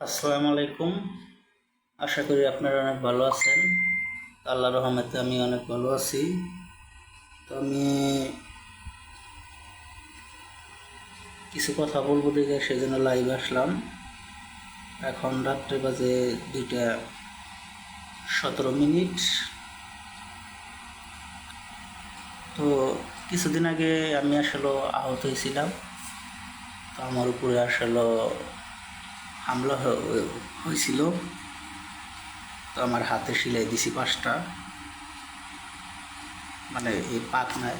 আসসালামু আলাইকুম। আশা করি আপনারা অনেক ভালো আছেন। আল্লাহ রহমতে আমি অনেক ভালো আছি। তো আমি কিছু কথা বলব দেখে সেজন্য লাইভ আসলাম। এখন রাত্রে বাজে দুইটা সতেরো মিনিট। তো কিছুদিন আগে আমি আসলে আহত হয়েছিলাম। তো আমার উপরে আসলে হামলা হয়েছিল। তো আমার হাতে সেলাই দিছি পাঁচটা। মানে এই পাক নাই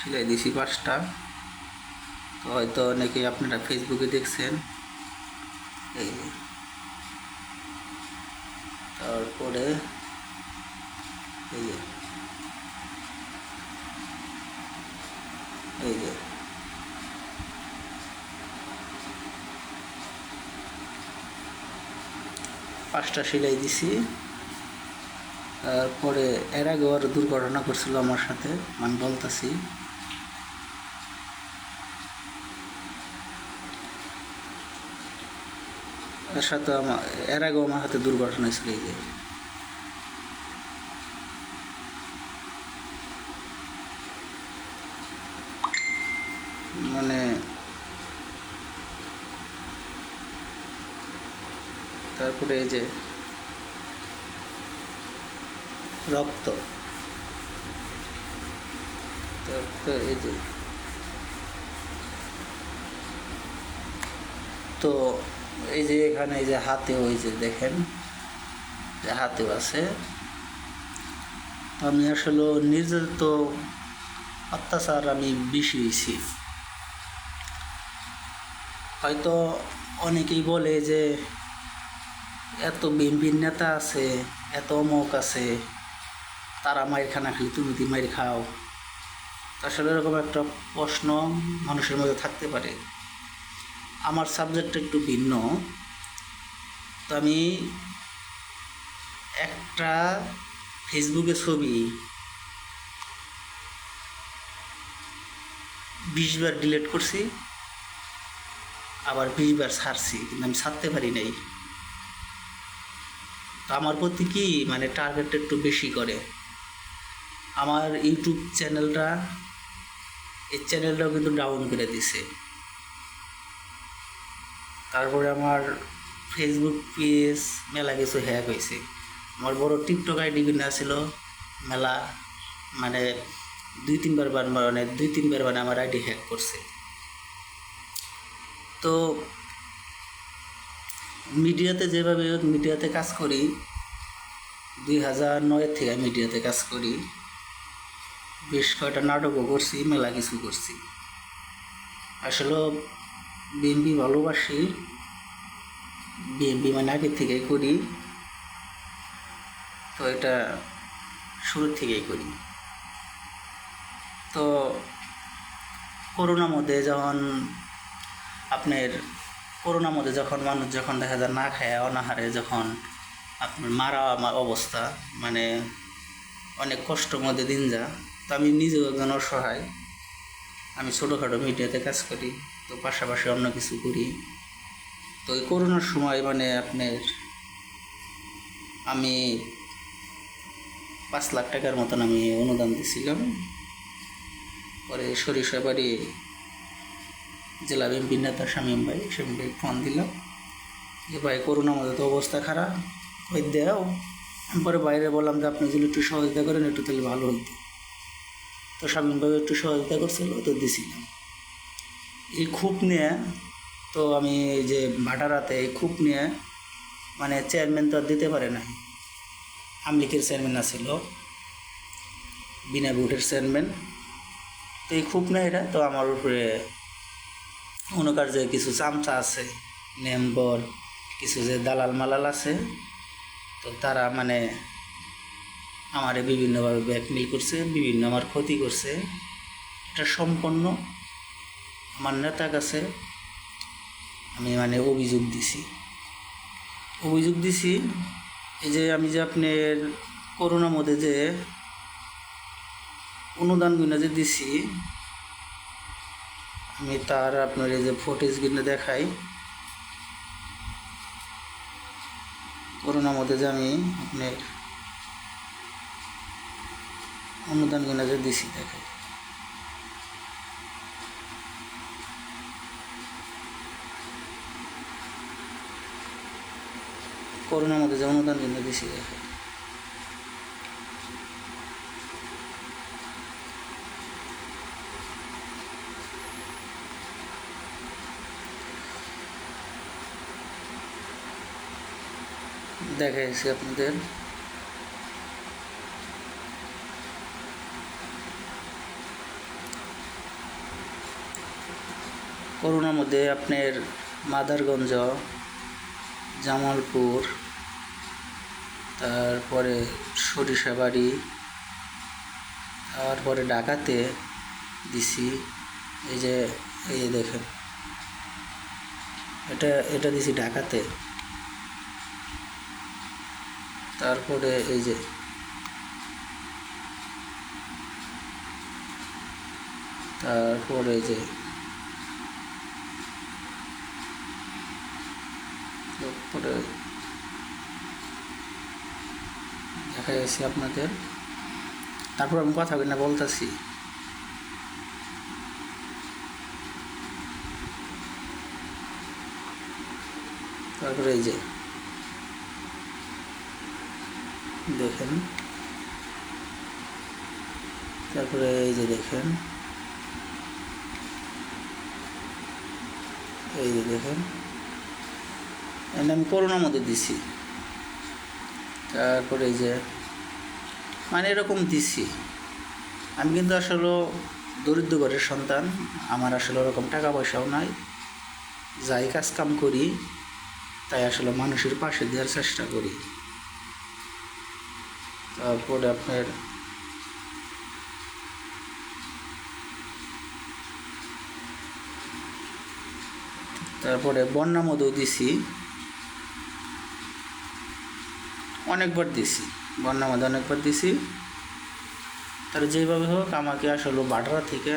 সেলাই দিছি পাঁচটা। তো হয়তো অনেকে আপনারা ফেসবুকে দেখছেন। এই তারপরে এই যে। এই যে। পাঁচটা সেলাই দিছি। তারপরে এর আগে আরও দুর্ঘটনা করছিল আমার সাথে, আমি বলতেছি। এর সাথে আমার এর আগেও আমার হাতে দুর্ঘটনা ছিল এই যে মানে তারপরে এই যে রক্ত। তারপরে এই যে। তো এই যে এখানে এই যে হাতেও এই যে দেখেন, যে হাতেও আছে। আমি আসলে নির্যাতিত অত্যাচার আমি বেশি হয়েছি। হয়তো অনেকেই বলে যে এত বিএনপির নেতা আছে, এত অমুক আছে, তারা মায়ের খানা খালি তুমি দি মায়ের খাও। আসলে এরকম একটা প্রশ্ন মানুষের মধ্যে থাকতে পারে। আমার সাবজেক্টটা একটু ভিন্ন। তো আমি একটা ফেসবুকে ছবি বিশ বার ডিলিট করছি, আবার বিশ বার ছাড়ছি, কিন্তু আমি ছাড়তে পারি নাই। আমার প্রতি কি মানে টার্গেটটা একটু বেশি করে? আমার ইউটিউব চ্যানেলটা এই চ্যানেলটাও কিন্তু ডাউন করে দিছে। তারপরে আমার ফেসবুক পেজ মেলা কিছু হ্যাক হয়েছে আমার বড় টিকটক আইডি কিনা ছিল মেলা মানে দুই তিনবার বার মানে দুই তিনবার মানে আমার আইডি হ্যাক করছে। তো মিডিয়াতে যেভাবে মিডিয়াতে কাজ করি, দুই হাজার নয়ের থেকে মিডিয়াতে কাজ করি, বেশ কয়টা নাটকও করছি, মেলা কিছু করছি। আসলে বিএমপি ভালোবাসি বিএমপি মানে আগের থেকেই করি, তো এটা শুরু থেকেই করি। তো করোনার মধ্যে যখন আপনার করোনার মধ্যে যখন মানুষ যখন দেখা যায় না খায়, অনাহারে যখন আপনার মারা আমার অবস্থা মানে অনেক কষ্ট মধ্যে দিন যা তো আমি নিজেও একজন অসহায়। আমি ছোটোখাটো মিডিয়াতে কাজ করি, তো পাশাপাশি অন্য কিছু করি। তো এই করোনার সময় মানে আপনার আমি পাঁচ লাখ টাকার মতন আমি অনুদান দিয়েছিলাম পরে সরিষাবাড়ি জেলা বিএনপির নেতা শামীম ভাই শামীম ফোন দিলাম যে, ভাই করোনার মধ্যে তো অবস্থা খারাপ। ওই দেও? পরে বাইরে বললাম যে, আপনি যদি একটু সহযোগিতা করেন, একটু তাহলে ভালো হইতো। তো শামীম ভাই একটু সহযোগিতা করছিল, তো দিছিলাম। এই খুব নিয়ে, তো আমি যে ভাটারাতে এই খুব নিয়ে মানে চেয়ারম্যান তো আর দিতে পারে না আমলিকের চেয়ারম্যান আছিল, বিনা ভোটের চেয়ারম্যান। তো এই খুব না এটা, তো আমার উপরে অনুকার যে কিছু চামচা আছে মেম্বর কিছু যে দালাল মালাল আছে, তো তারা মানে আমারে বিভিন্নভাবে ব্যাকমিল করছে, বিভিন্ন আমার ক্ষতি করছে। এটা সম্পন্ন আমার নেতার কাছে আমি মানে অভিযোগ দিছি। অভিযোগ দিছি, এই যে আমি যে আপনার করোনার মধ্যে যে অনুদানগুলো যে দিছি আমি তার আপনার এই যে ফুটেজগুলো দেখাই। করোনার মধ্যে যে আমি আপনার অনুদান কিনা যে দিছি, দেখে। করোনার মধ্যে যে অনুদান কিনে দিছি, দেখে। দেখাইছি আপনাদের। করোনার মধ্যে আপনার মাদারগঞ্জ, জামালপুর, তারপরে সরিষাবাড়ি, তারপরে ঢাকাতে দিছি। এই যে এই যে দেখেন। এটা এটা দিছি ঢাকাতে। তারপরে এই যে তারপরে যে তারপরে দেখা গেছে আপনাদের। তারপর আমি কথা কিনা বলতেছি। তারপরে এই যে দেখেন। তারপরে এই যে দেখেন। এই যে দেখেন। এটা আমি করোনার মধ্যে দিছি। তারপরে এই যে মানে এরকম দিছি। আমি কিন্তু আসলে দরিদ্র ঘরের সন্তান। আমার আসলে ওরকম টাকা পয়সাও নাই। যাই কাজ কাম করি, তাই আসলে মানুষের পাশে দেওয়ার চেষ্টা করি। তারপরে আপনার তারপরে বন্যা মধু দিছি। অনেকবার দিছি। বন্যা মধু অনেকবার দিছি। তার যেভাবে হোক আমাকে আসলে বাডরা থেকে।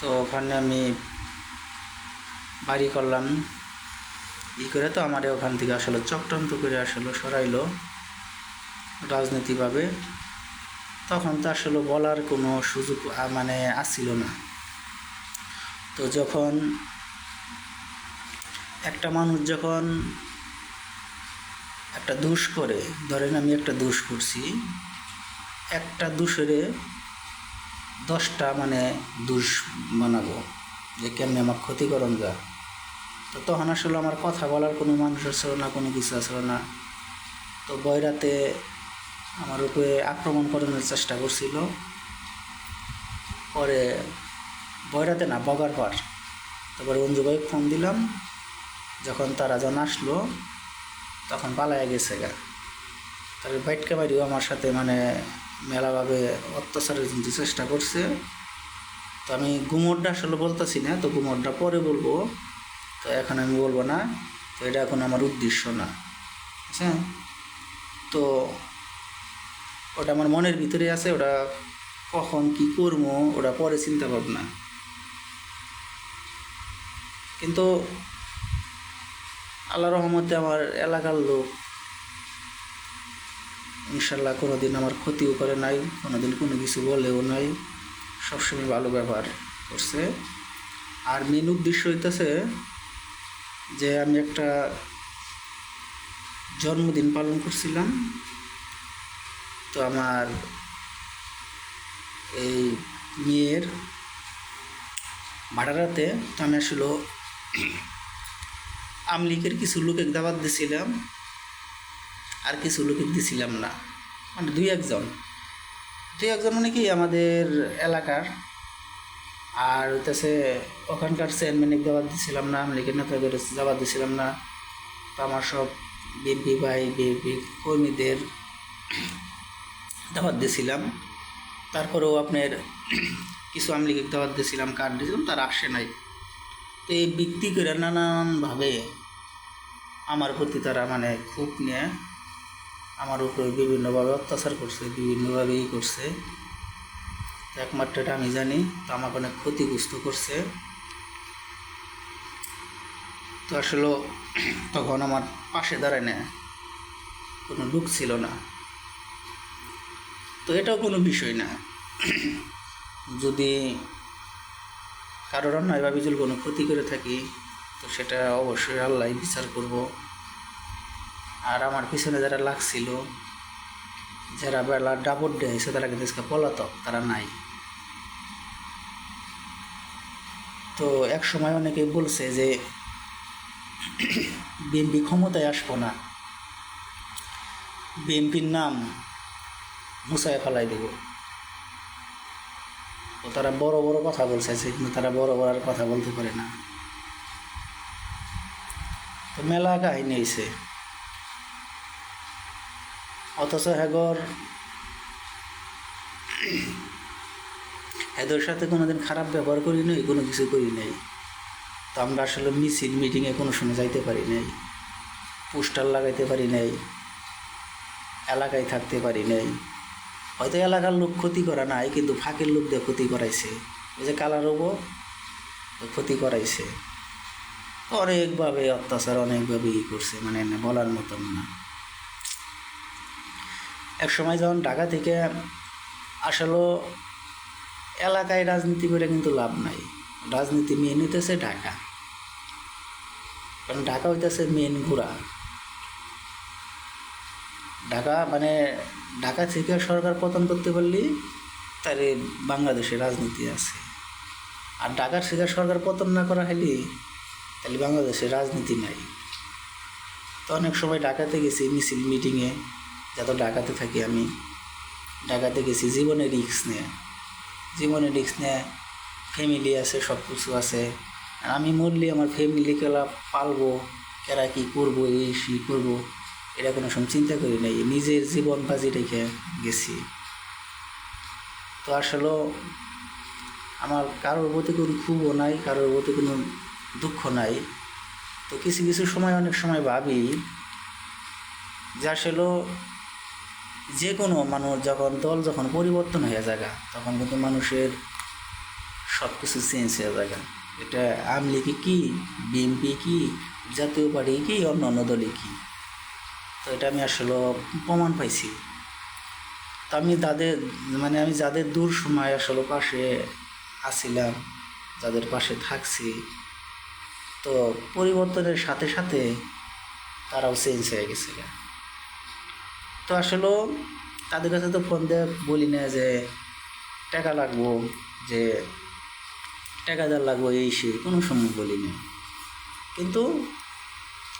তো ওখানে আমি বাড়ি করলাম। ই করে তো আমার ওখান থেকে আসলে, চক্রান্ত করে আসলে, সরাইলো। রাজনীতিভাবে, তখন তো আসলে বলার কোনো সুযোগ মানে আসছিল না। তো যখন একটা মানুষ যখন একটা দোষ করে, ধরেন আমি একটা দোষ করছি, একটা দোষেরে দশটা মানে দোষ বানাবো যে কেমনি আমার ক্ষতিকরণ যা তো তখন আসলে আমার কথা বলার কোনো মানুষ আসলো না, কোনো কিছু আসলো না। তো বয়রাতে আমার উপরে আক্রমণ করানোর চেষ্টা করছিল। পরে বয়রাতে না, বগার পর। তারপরে অঞ্জু ভাই ফোন দিলাম। যখন তারা যখন আসলো, তখন পালাইয়া গেছে গা। তার বাইটকে বাড়িও আমার সাথে মানে মেলাভাবে অত্যাচারের কিন্তু চেষ্টা করছে। তো আমি গুমরটা আসলে বলতেছি না, তো গুমরটা পরে বলব। তো এখন আমি বলব না, তো এটা এখন আমার উদ্দেশ্য না। হ্যাঁ তো ওটা আমার মনের ভিতরে আছে, ওটা কখন কি করব, ওটা পরে চিন্তা ভাবনা। কিন্তু আল্লাহ রহমতে আমার এলাকার লোক, ইনশাল্লাহ কোনো দিন আমার ক্ষতিও করে নাই কোনো দিন কোনো কিছু বলেও নাই, সবসময় ভালো ব্যবহার করছে। আর মেন উদ্দেশ্য হইতেছে যে আমি একটা জন্মদিন পালন করছিলাম। তো আমার এই মেয়ের ভাড়ারাতে তো আমি আসলে আমলিকের কিছু লোকে দাবাত দিছিলাম, আর কিছু লোকে দিছিলাম না। মানে দুই একজন। দুই একজন মানে কি আমাদের এলাকার। আর হইতেছে ওখানকার চেয়ারম্যানের দাবাত দিছিলাম না, আমলিকের নেতাদের দাবাত দিছিলাম না। তো আমার সব বিএনপি ভাই, বিএনপি কর্মীদের দাওয়াত দিয়েছিলাম। তারপরেও আপনার কিছু আমলিগের দাওয়াত দিয়েছিলাম, কার্ড দিয়েছিলাম, তার আসে নাই। তো এই বৃত্তি করে নানানভাবে আমার প্রতি তারা মানে খুব নিয়ে আমার উপরে বিভিন্নভাবে অত্যাচার করছে, বিভিন্নভাবে ই করছে। একমাত্র এটা আমি জানি, তো আমাকে অনেক ক্ষতিগ্রস্ত করছে। তো আসলে তখন আমার পাশে দাঁড়ায় না, কোনো লোক ছিল না। তো এটাও কোনো বিষয় না। যদি কারোর অন্যায় বা যদি কোনো ক্ষতি করে থাকি, তো সেটা অবশ্যই আল্লাহ বিচার করব। আর আমার পিছনে যারা লাগছিল, যারা বেলা ডাবর দেয়ছে তারা কিন্তু পলাতক, তারা নাই। তো এক সময় অনেকেই বলছে যে, বিএনপি ক্ষমতায় আসব না। বিএনপির নাম মুসায় ফেলাই দেব। তো তারা বড় বড় কথা বলছে, কিন্তু তারা বড় বড় আর কথা বলতে পারে না। তো মেলা কাহিনী হয়েছে অথচ হেগর হেদের সাথে কোনোদিন খারাপ ব্যবহার করি নাই, কোনো কিছু করি নাই। তো আমরা আসলে মিছিল মিটিংয়ে কোনো সময় যাইতে পারি নাই। পোস্টার লাগাইতে পারি নাই। এলাকায় থাকতে পারি নাই। হয়তো এলাকার লোক ক্ষতি করা নাই, কিন্তু ফাঁকের লোক দিয়ে ক্ষতি করাইছে। ওই যে কালার হব ক্ষতি করাইছে। অনেকভাবে অত্যাচার, অনেকভাবে ই করছে মানে বলার মতন না। এক সময় যখন ঢাকা থেকে আসলে, এলাকায় রাজনীতি করে কিন্তু লাভ নাই। রাজনীতি মেন হইতেছে ঢাকা। কারণ ঢাকা হইতেছে মেন ঘোরা ঢাকা মানে ঢাকা থেকে সরকার পতন করতে পারলে তার বাংলাদেশে রাজনীতি আছে। আর ঢাকার থেকে সরকার পতন না করা হলে তাহলে বাংলাদেশে রাজনীতি নাই। তো অনেক সময় ঢাকাতে গেছি মিছিল মিটিংয়ে যত ঢাকাতে থাকি আমি। ঢাকাতে গেছি জীবনে রিক্স নিয়ে। জীবনে রিক্স নিয়ে ফ্যামিলি আছে, সব কিছু আছে। আমি মরলে আমার ফ্যামিলিকে পালবো, কেরা কী করব, এই, সেই করব। এটা কোনো সময় চিন্তা করি নাই, নিজের জীবন বাজি রেখে গেছি। তো আসলে আমার কারোর প্রতি কোনো ক্ষোভও নাই, কারোর প্রতি কোনো দুঃখ নাই। তো কিছু কিছু সময়, অনেক সময় ভাবি যে আসলে যে কোনো মানুষ যখন, দল যখন পরিবর্তন হয়ে যায় তখন কিন্তু মানুষের সব কিছু চেঞ্জ হয়ে যায় এটা আওয়ামী লীগে কী বিএনপি কী, জাতীয় পার্টি কী অন্য অন্য দলে কী? তো এটা আমি আসলে প্রমাণ পাইছি। তো আমি তাদের মানে আমি যাদের দূর সময় আসলে পাশে আসছিলাম যাদের পাশে থাকছি, তো পরিবর্তনের সাথে সাথে তারাও চেঞ্জ হয়ে গেছে তো আসলে তাদের কাছে তো ফোন দিয়ে বলি না যে টাকা লাগবো, যে টাকা দেওয়ার লাগবো এই সে কোনো সময় বলি না। কিন্তু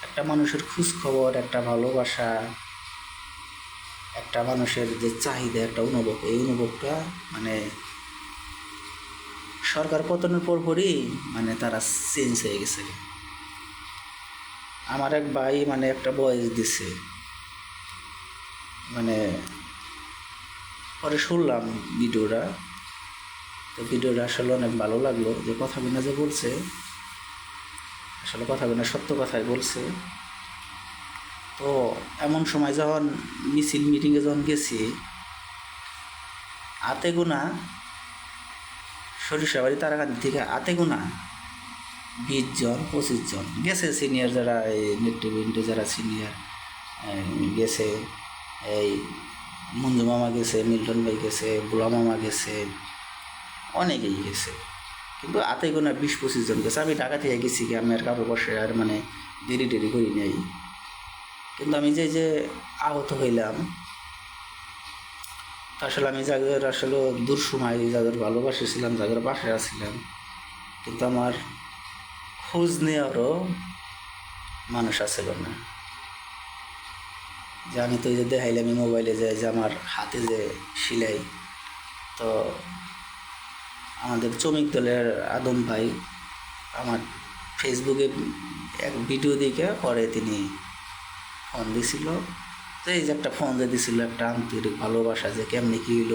একটা মানুষের খোঁজ খবর একটা ভালোবাসা, একটা মানুষের যে চাহিদা, একটা অনুভব। এই অনুভবটা মানে সরকার পতনের পর পরই মানে তারা চেঞ্জ হয়ে গেছে। আমার এক ভাই মানে একটা বয়স দিছে। মানে পরে শুনলাম ভিডিওটা। তো ভিডিওটা আসলে অনেক ভালো লাগল। যে কথাগুলো যে বলছে আসলে কথা কথাগুলো সত্য কথাই বলছে। তো এমন সময় যখন মিছিল মিটিংয়ে যখন গেছি হাতে গোনা সরিষাবাড়ি তারাকান্দি থেকে আতে গোনা বিশ জন, পঁচিশ জন গেছে সিনিয়র যারা এই নেতৃবৃন্দে যারা সিনিয়র গেছে এই মঞ্জু মামা গেছে, মিল্টন ভাই গেছে, বুলা মামা গেছে, অনেকেই গেছে। কিন্তু হাতে গোনা বিশ পঁচিশ জন গেছে। আমি ঢাকা থেকে গেছি কি আমি আর কারোর বসে আর মানে দেরি টেরি করি নাই। কিন্তু আমি যে যে আহত হইলাম আসলে আমি যাদের আসলে দূর সময় যাদের ভালোবাসেছিলাম যাদের পাশে আসছিলাম কিন্তু আমার খোঁজ নেওয়ারও মানুষ আসছিল না। যে আমি তো যে দেখাইলাম মোবাইলে যে আমার হাতে যে সিলাই, তো আমাদের শ্রমিক দলের আদম ভাই আমার ফেসবুকে এক ভিডিও দেখে পরে তিনি ফোন দিছিল। তো এই যে একটা ফোন দিয়ে দিছিল, একটা আন্তরিক ভালোবাসা যে কেমনি কী হইল।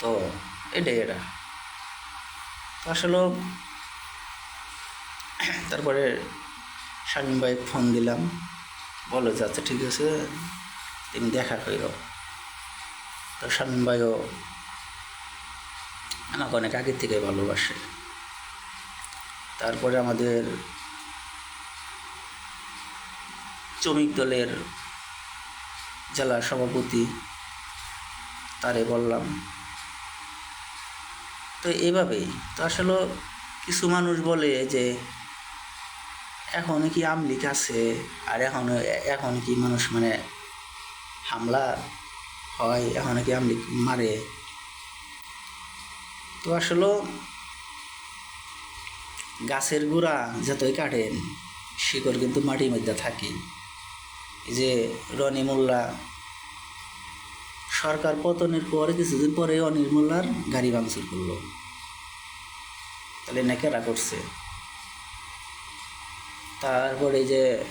তো এটাই এটা। তো আসলে তারপরে শামীম ভাই ফোন দিলাম। বলো যে আচ্ছা ঠিক আছে, তুমি দেখা কইর। তো শামীম ভাইও আমাকে অনেক আগের থেকে ভালোবাসে। তারপরে আমাদের শ্রমিক দলের জেলা সভাপতি তারে বললাম, তো এভাবেই তো আসলে কিছু মানুষ বলে যে, এখন কি আমলিক আছে আর এখন এখন কি মানুষ মানে হামলা হয়, এখন কি আমলিক মারে? তো আসলে গাছের গোড়া যতই কাটেন, শিকড় কিন্তু মাটির মধ্যে থাকে। এই যে রনি মোল্লা, সরকার পতনের পরে, কিছুদিন পরে অনিল মোল্লার গাড়ি ভাঙচুর করল। তাহলে নেকেরা করছে? তারপরে যে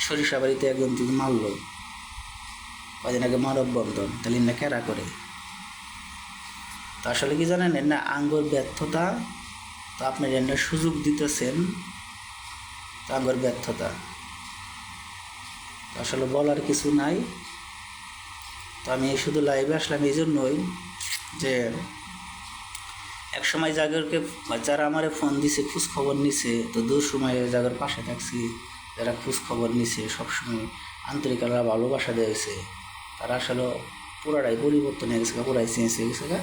সরিষাবাড়িতে একজন তুই মারলো। কদিন আগে মানব বন্ধন তাহলে নেকেরা করে? তো আসলে কি জানেন, এর না আঙ্গুর ব্যর্থতা, তো আপনার এর না সুযোগ দিতেছেন, তো আঙ্গুর ব্যর্থতা। আসলে বলার কিছু নাই। তো আমি শুধু লাইভে আসলাম এই জন্যই যে এক সময় জাগরকে যারা আমার ফোন দিছে খোঁজ খবর নিছে, তো দু সময় জাগর পাশে থাকছি, যারা খোঁজ খবর নিছে, সবসময় আন্তরিকরা ভালোবাসা দিয়েছে তারা আসলে পুরাটাই পরিবর্তন হয়ে গেছে, পুরাই চেঞ্জ হয়ে গেছে।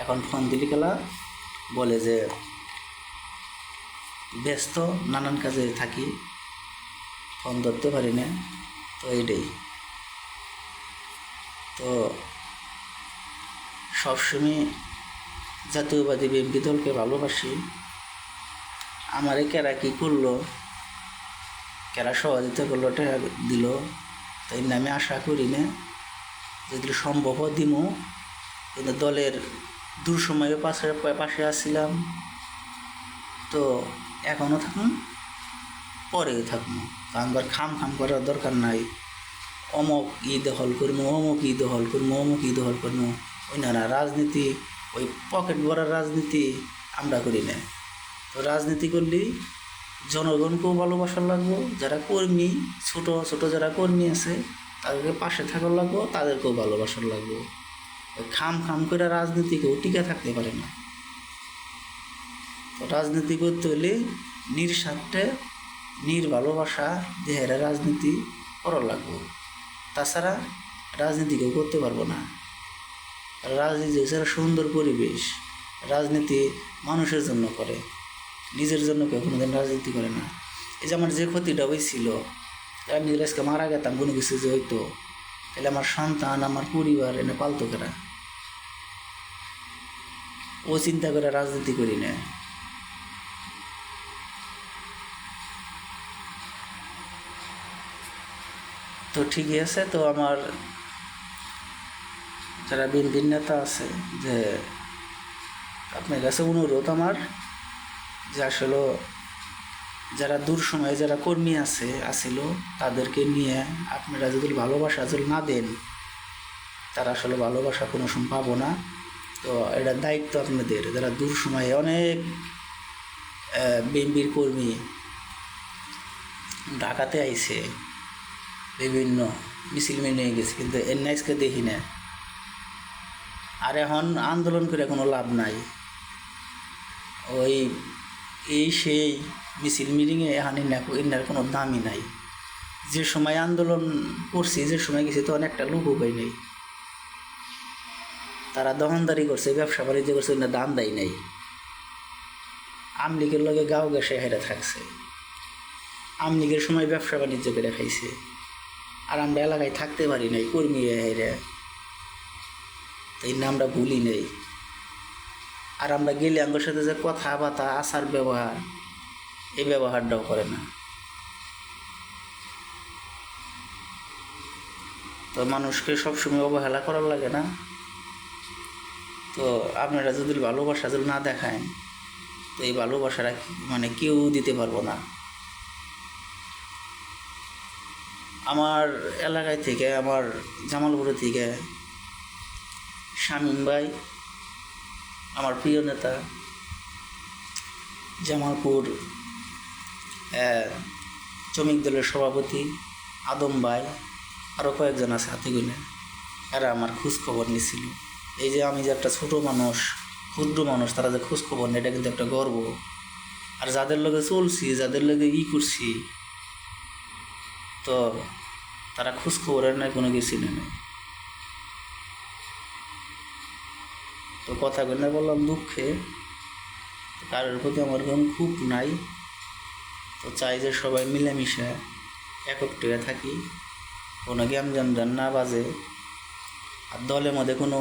এখন ফোন দিলি গেলা বলে যে, ব্যস্ত, নানান কাজে থাকি, ফোন ধরতে পারি না, তো এইটাই। তো সবসময় জাতীয়বাদী বিএনপি দলকে ভালোবাসি। আমারে কেরা কী করল, কেরা সহযোগিতা করল, টাকা দিল তাই আমি আশা করি না। যদি সম্ভব দিমু, কিন্তু দলের দূর সময়ে পাশে পাশে আসছিলাম তো এখনও থাকুন পরেও থাকুন। আমার খাম খাম করার দরকার নাই। অমক ই দখল করব অমুক ই দখল করব অমুক ই দখল করব ওই না না, রাজনীতি, ওই পকেট ভরার রাজনীতি আমরা করি না। তো রাজনীতি করলে জনগণকেও ভালোবাসার লাগবো, যারা কর্মী, ছোট ছোট যারা কর্মী আছে, তাদেরকে পাশে থাকার লাগবো, তাদেরকেও ভালোবাসার লাগবো। ওই খাম খাম করে রাজনীতি কেউ টিকে থাকতে পারে না। রাজনীতি করতে হলে নির্স্বার্থে নির ভালোবাসা দেহের রাজনীতি করা লাগবো। তাছাড়া রাজনীতি কেউ করতে পারব না। রাজনীতি হচ্ছে সুন্দর পরিবেশ, রাজনীতি মানুষের জন্য করে, নিজের জন্য কেউ কোনোদিন রাজনীতি করে না। এই যে আমার যে ক্ষতিটা হয়েছিল, আমি আজকে মারা গেতাম কোনো কিছু যে হইতো তাহলে আমার সন্তান, আমার পরিবার এনে পালতো কেরা? ও চিন্তা করে রাজনীতি করি না তো ঠিকই আছে, তো আমার যারা বিএনপি নেতা আছে, যে আপনার কাছে অনুরোধ আমার যে আসলে যারা দূর সময়ে যারা কর্মী আছে, আসিল, তাদেরকে নিয়ে আপনারা যদি ভালোবাসা যদি না দেন, তারা আসলে ভালোবাসা কোনো সময় পাবো না। তো এটা দায়িত্ব আপনাদের, যারা দূর সময়ে অনেক বিএনপির কর্মী ঢাকাতে আইছে, বিভিন্ন মিছিল মেনে গেছে, কিন্তু এনআইসকে দেখি না। আর এখন আন্দোলন করে কোনো লাভ নাই। ওই, এই সেই মিছিল মিটিংয়ে এখন ইন্নার কোনো দামই নাই। যে সময় আন্দোলন করছি, যে সময় গেছি, তো অনেকটা লোক উপায় নেই। তারা দহনদারি করছে, ব্যবসা বাণিজ্য করছে না দাম দেয় নাই। আমলিগের লগে গাও গেছে হেরে থাকছে। আমলিগের সময় ব্যবসা বাণিজ্য করে খাইছে। আর আমরা এলাকায় থাকতে পারি নাই, কর্মী হেরে। তাই না আমরা ভুলি নেই। আর আমরা গেলে আমার সাথে যে কথাবার্তা আচার ব্যবহার এই ব্যবহারটাও করে না। তো মানুষকে সবসময় অবহেলা করার লাগে না। তো আপনারা যদি ভালোবাসা যদি না দেখায়, তো এই ভালোবাসাটা মানে কেউ দিতে পারব না। আমার এলাকায় থেকে, আমার জামালপুর থেকে শামীম ভাই, আমার প্রিয় নেতা, জামালপুর শ্রমিক দলের সভাপতি আদম ভাই আরও কয়েকজন আছে হাতে গুনে এরা আমার খোঁজ খবর এই যে আমি যে একটা ছোট মানুষ, ক্ষুদ্র মানুষ, তারা যে খোঁজ খবর এটা কিন্তু একটা গর্ব। আর যাদের লগে চলছি, যাদের লগে ই করছি, তো তারা খোঁজ খবরের নাই কোনো কিছু নেই। তো কথা বললাম দুঃখে, কারোর প্রতি আমার কোনো খুব নাই। তো চাই যে সবাই মিলেমিশে একত্রে থাকি। কোনো জ্ঞান জান না বাজে। আর দলের মধ্যে কোনো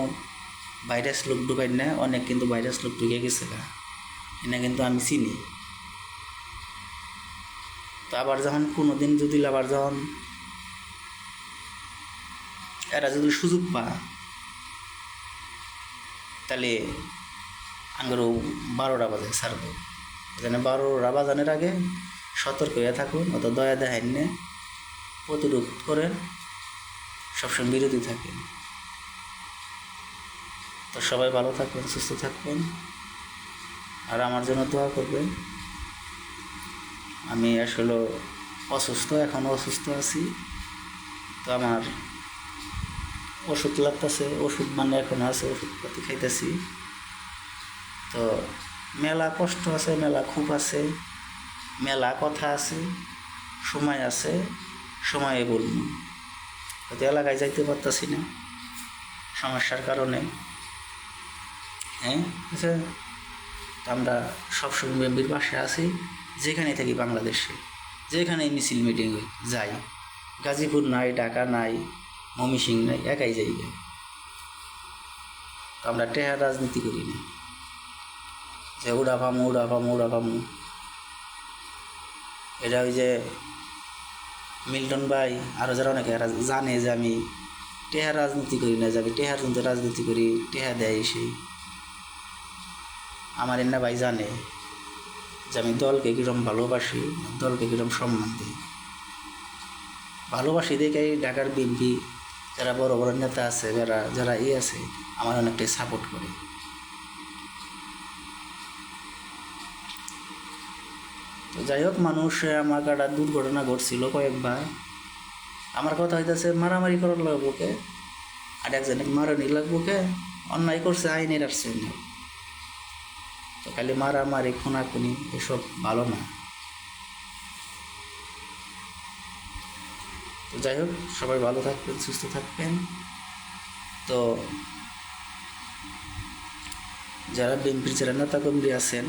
ভাইরাস লোক ঢুকাই না, অনেক কিন্তু ভাইরাস লোক ঢুকে গেছে গা। এনে কিন্তু আমি চিনি। তো আবার যখন কোনো দিন যদি আবার যখন এরা যদি সুযোগ পা তাহলে আঙ্গুরও বারোটা বাজে ছাড়বো যেন বারোটা বাজানোর আগে সতর্ক হয়ে থাকুন, অত দয়া দেখান না। প্রতিরোধ করেন, সবসময় বিরতি থাকেন। তো সবাই ভালো থাকবেন, সুস্থ থাকবেন। আর আমার জন্য দোয়া করবেন। আমি আসলে অসুস্থ এখনও অসুস্থ আছি। তো আমার ওষুধ লাগতেছে, ওষুধ মানে এখন আছে, ওষুধপাতি খাইতেছি। তো মেলা কষ্ট আছে, মেলা খুব আছে। মেলা কথা আছে সময় আছে সময়ে বলব। হয়তো এলাকায় যাইতে পারতাছি না সমস্যার কারণে। হ্যাঁ? আচ্ছা। তো আমরা সবসময় মেম্বির পাশে আছি যেখানে থাকি বাংলাদেশে। যেখানে মিছিল মিটিং যাই। গাজীপুর নাই ঢাকা নাই মমিসিং নাই একাই যাই। তো আমরা টেহা রাজনীতি করি না। যে উড়া পামু উড়া পামু উড়া পামু এটা ওই যে মিল্টন ভাই আরও যারা অনেকে জানে যে আমি টেহার রাজনীতি করি না, যে আমি টেহার জন্য রাজনীতি করি, টেহা দেয় সেই। আমার এন্না ভাই জানে যে আমি দলকে কীরকম ভালোবাসি, দলকে কীরকম সম্মান দিই। ভালোবাসি দেখে ঢাকার বিএনপি, যারা বড় বড় নেতা আছে, যারা যারা ই আছে, আমার অনেকটাই সাপোর্ট করে। তো যাই হোক, মানুষ আমার একটা দুর্ঘটনা ঘটছিল কয়েকবার। আমার কথা হইতেছে, মারামারি করার লাগবো কে আর একজনে মারানি লাগবো কে অন্যায় করছে, আইনের আসছে তো খালি মারামারি, খুনাখুনি, এসব ভালো না। তো যাই হোক, সবাই ভালো থাকবেন, সুস্থ থাকবেন। তো যারা বিএনপির যারা নেতা কর্মী আছেন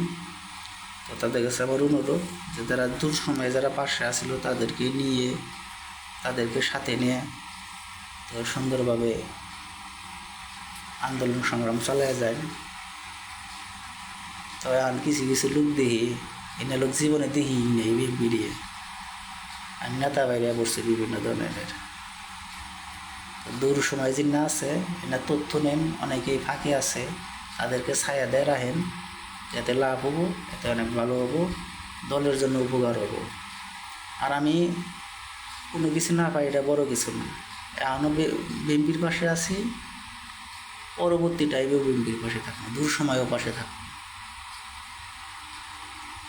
তো তাদের কাছে আমার অনুরোধ যে যারা দূর সময়ে যারা পাশে আসছিল তাদেরকে নিয়ে, তাদেরকে সাথে নিয়ে তো সুন্দরভাবে আন্দোলন সংগ্রাম চালিয়ে যায়। তো আর কিছু কিছু লোক দেখি, এনে লোক জীবনে দেখি নেই বিড়িয়ে আর নেতা বাইরে বসছে বিভিন্ন ধরনের। দূর সময় যে না আছে, এনে তথ্য নেন, অনেকেই ফাঁকে আছে, তাদেরকে ছায়া দেয় রাখেন। যাতে লাভ হব, এতে অনেক ভালো হব, দলের জন্য উপকার হব। আর আমি কোনো কিছু না পাই এটা বড় কিছু না। এখনও বিএমপির পাশে আছি, পরবর্তী টাইমেও বিএমপির পাশে থাকব দূর সময়ও পাশে থাকব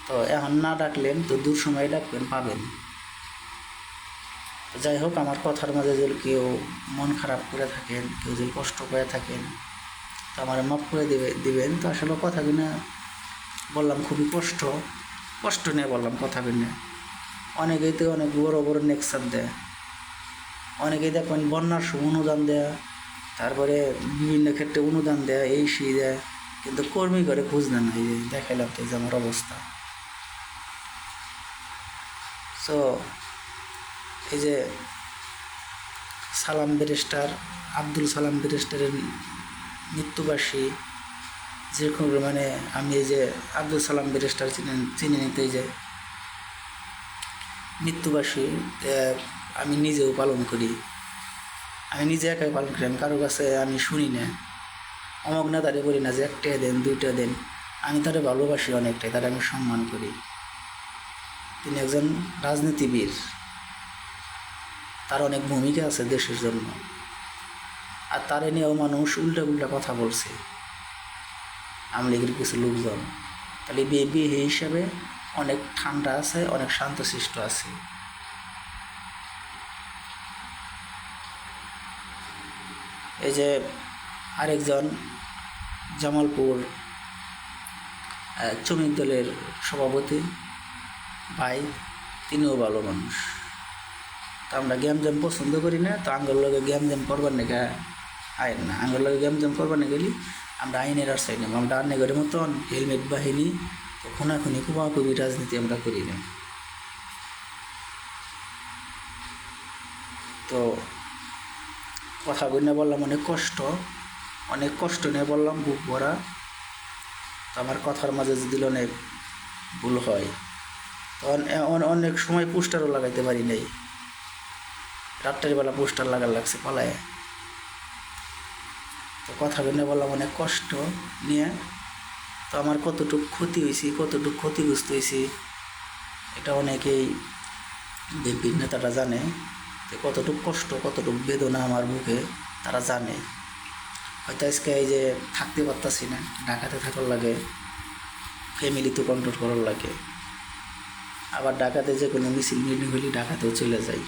তো এখন না ডাকলেন তো দূর সময় ডাকবেন, পাবেন। যাই হোক, আমার কথার মাঝে যদি কেউ মন খারাপ করে থাকেন, কেউ যদি কষ্ট করে থাকেন, তো আমার মাফ করে দেবে, দিবেন। তো আসলে কথাগুলো বললাম, খুবই কষ্ট। কষ্ট নিয়ে বললাম কথা কথাগুলো অনেকেই তো অনেক বড় বড় নেক্সার দেয়। অনেকেই দেখবেন বন্যার সময় অনুদান দেয়া, তারপরে বিভিন্ন ক্ষেত্রে অনুদান দেয়া, এই সেই দেয়, কিন্তু কর্মী করে খোঁজ নেন এই দেখাইলাম তো আমার অবস্থা। সো এই যে সালাম ব্যারিস্টার, আব্দুল সালাম ব্যারিস্টারের মৃত্যুবার্ষী যেরকম মানে আমি এই যে আব্দুল সালাম ব্যারিস্টার চিনেন চিনে নিতে যে মৃত্যুবার্ষী আহ, আমি নিজেও পালন করি। আমি নিজে একাই পালন করি আমি কারও কাছে আমি শুনি না। অমক না তারে বলি না যে একটা দেন দুইটা দেন। আমি তারে ভালোবাসি অনেকটাই তারে আমি সম্মান করি। তিনি একজন রাজনীতিবিদ। তার অনেক ভূমিকা আছে দেশের জন্য। আর তারে নিয়েও মানুষ উল্টা উল্টা কথা বলছে। আওয়ামী লীগের কিছু লোকজন। তাহলে বিএনপি এই হিসাবে অনেক ঠান্ডা আছে, অনেক শান্ত শান্তশিষ্ট আছে। এই যে আরেকজন জামালপুর শ্রমিক দলের সভাপতি, ভাই, তিনিও ভালো মানুষ। তো আমরা গেম জ্যাম পছন্দ করি না, তো আঙ্গুর লগে গেম জ্যাম করবার নাকি আয় না। আঙ্গুর লগে গেম জ্যাম করবার না গেলি আমরা আইনের সাইড নেব আমরা আন্নেগরের মতন হেলমেট বাহিনী খুনাখুনি কুবাকুবি রাজনীতি আমরা করি না। তো কথা বলে বললাম অনেক কষ্ট অনেক কষ্ট নিয়ে বললাম বুক ভরা। তো আমার কথার মাঝে যদি অনেক ভুল হয়। তো অন- অন- অনেক সময় পোস্টারও লাগাইতে পারি নাই। রাত্রের বেলা পোস্টার লাগার লাগছে পালায়। তো কথা বলে বললাম, অনেক কষ্ট নিয়ে। তো আমার কতটুকু ক্ষতি হয়েছে, কতটুকু ক্ষতিগ্রস্ত হয়েছি, এটা অনেকেই বিএনপির নেতারা জানে। যে কতটুকু কষ্ট, কতটুকু বেদনা আমার বুকে তারা জানে। হয়তো আজকে এই যে থাকতে পারতাছি না, ঢাকাতে থাকার লাগে ফ্যামিলি তো কন্ট্রোল করার লাগে। আবার ঢাকাতে যে কোনো মিছিল মিটিং হলে ঢাকাতেও চলে যাই।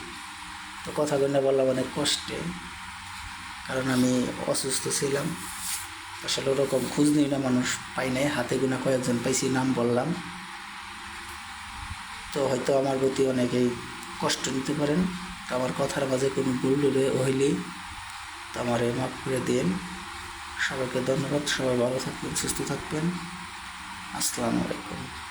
তো কথা বলে বললাম, অনেক কষ্টে। কারণ আমি অসুস্থ ছিলাম। আসলে ওরকম খোঁজ নিই না মানুষ পাই নাই। হাতে গোনা কয়েকজন পাইছি, নাম বললাম। তো হয়তো আমার প্রতি অনেকেই কষ্ট নিতে পারেন। তো আমার কথার মাঝে কোনো ভুল হইলেই তো আমার মাফ করে দিন। সবাইকে ধন্যবাদ। সবাই ভালো থাকবেন, সুস্থ থাকবেন। আসসালামু আলাইকুম।